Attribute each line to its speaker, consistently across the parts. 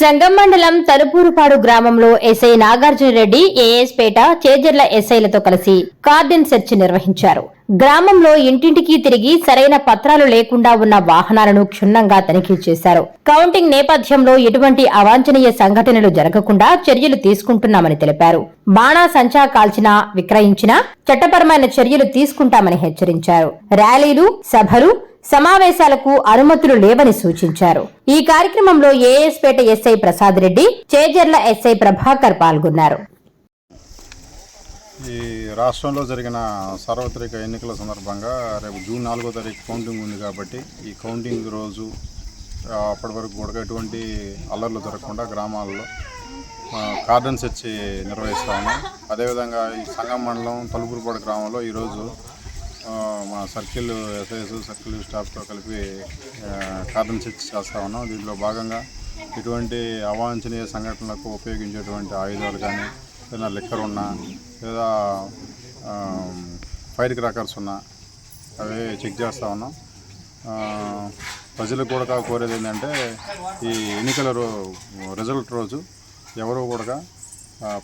Speaker 1: సంగం మండలం తలుపూరుపాడు గ్రామంలో ఎస్ఐ నాగార్జున రెడ్డి ఏఎస్పేట చేజర్ల ఎస్ఐలతో కలిసి కార్డెన్ సెర్చ్ నిర్వహించారు. గ్రామంలో ఇంటింటికి తిరిగి సరైన పత్రాలు లేకుండా ఉన్న వాహనాలను క్షుణ్ణంగా తనిఖీ చేశారు. కౌంటింగ్ నేపథ్యంలో ఎటువంటి అవాంఛనీయ సంఘటనలు జరగకుండా చర్యలు తీసుకుంటున్నామని తెలిపారు. బాణా సంచా కాల్చినా విక్రయించినా చట్టపరమైన చర్యలు తీసుకుంటామని హెచ్చరించారు. ర్యాలీలు సభలు సమావేశాలకు అనుమతులు లేవని సూచించారు. ఈ కార్యక్రమంలో ఏఎస్పేట ఎస్ఐ ప్రసాద్ రెడ్డి చేజర్ల ఎస్ఐ ప్రభాకర్ పాల్గొన్నారు.
Speaker 2: ఈ రాష్ట్రంలో జరిగిన సార్వత్రిక ఎన్నికల సందర్భంగా రేపు జూన్ నాలుగో తారీఖు కౌంటింగ్ ఉంది కాబట్టి ఈ కౌంటింగ్ రోజు అప్పటి వరకు కూడా ఎటువంటి అల్లర్లు జరగకుండా గ్రామాల్లో కార్డన్స్ కార్డన్ సెర్చ్ నిర్వహిస్తాము అదేవిధంగా ఈ సంగం మండలం తలుపురుపాడు గ్రామంలో ఈరోజు మా సర్కిల్ ఎస్ఐఎస్ సర్కిల్ స్టాఫ్తో కలిపి కార్డన్ సెర్చ్ చేస్తా ఉన్నాం. దీంట్లో భాగంగా ఇటువంటి అవాంఛనీయ సంఘటనలకు ఉపయోగించేటువంటి ఆయుధాలు కానీ ఏదైనా లిక్కర్ ఉన్నా లేదా ఫైర్ క్రాకర్స్ ఉన్నా అవి చెక్ చేస్తూ ఉన్నాం. ప్రజలకు కూడా కోరేది ఏంటంటే ఈ ఎన్నికల రో రిజల్ట్ రోజు ఎవరు కూడా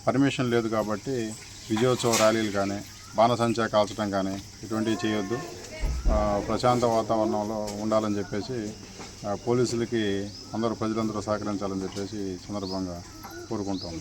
Speaker 2: పర్మిషన్ లేదు కాబట్టి విజయోత్సవ ర్యాలీలు కానీ బాణసంచా కాల్చడం కానీ ఇటువంటివి చేయొద్దు. ప్రశాంత వాతావరణంలో ఉండాలని చెప్పేసి పోలీసులకి అందరూ ప్రజలందరూ సహకరించాలని చెప్పేసి సందర్భంగా కోరుకుంటాము